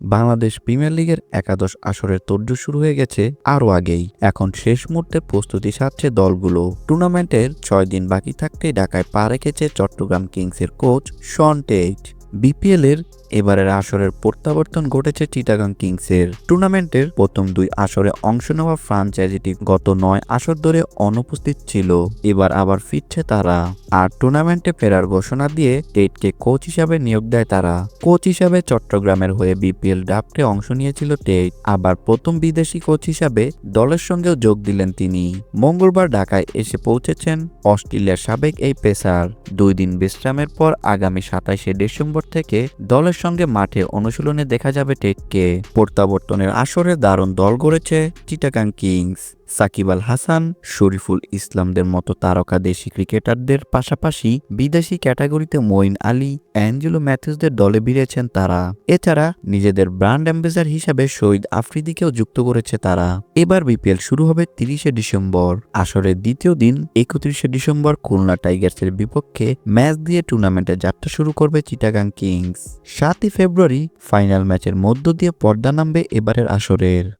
Bangladesh premier লিগের একাদশ আসরের তর্জু শুরু হয়ে গেছে আরও আগেই। এখন শেষ মুহূর্তে প্রস্তুতি সারছে দলগুলো। টুর্নামেন্টের ছয় দিন বাকি থাকতেই ঢাকায় পা রেখেছে চট্টগ্রাম কিংসের কোচ শন টেট বিপিএল এর এবারের আসরের প্রত্যাবর্তন ঘটেছে চিটাগাং কিংসের। টুর্নামেন্টের প্রথম দুই আসরে অংশ নেওয়া ফ্রাঞ্চাইজিটি গত নয় আসর ধরে অনুপস্থিত ছিল। এবার আবার ফিরছে তারা। আর টুর্নামেন্টে ফেরার ঘোষণা দিয়ে টেটকে কোচ হিসাবে নিয়োগ দেয় তারা। কোচ হিসাবে চট্টগ্রামের হয়ে বিপিএল ড্রাফটে অংশ নিয়েছিল টেট। আবার প্রথম বিদেশি কোচ হিসাবে দলের সঙ্গেও যোগ দিলেন তিনি। মঙ্গলবার ঢাকায় এসে পৌঁছেছেন অস্ট্রেলিয়ার সাবেক এই পেসার। দুই দিন বিশ্রামের পর আগামী সাতাইশে ডিসেম্বর থেকে দলের সঙ্গে মাঠে অনুশীলনে দেখা যাবে টেটকে প্রত্যাবর্তনের আসরে দারুণ দল গড়েছে চিটাগাং কিংস। সাকিব আল হাসান, শরীফুল ইসলামদের মতো তারকা দেশি ক্রিকেটারদের পাশাপাশি বিদেশি ক্যাটাগরিতে মঈন আলী, অ্যাঞ্জেলো ম্যাথিউসদের দলে ভিড়েছেন তারা। এছাড়া নিজেদের ব্র্যান্ড অ্যাম্বাসেডর হিসাবে শহীদ আফ্রিদিকেও যুক্ত করেছে তারা। এবার বিপিএল শুরু হবে তিরিশে ডিসেম্বর। আসরের দ্বিতীয় দিন, একত্রিশে ডিসেম্বর খুলনা টাইগার্সের বিপক্ষে ম্যাচ দিয়ে টুর্নামেন্টের যাত্রা শুরু করবে চিটাগাং কিংস। সাতই ফেব্রুয়ারি ফাইনাল ম্যাচের মধ্য দিয়ে পর্দা নামবে এবারের আসরের।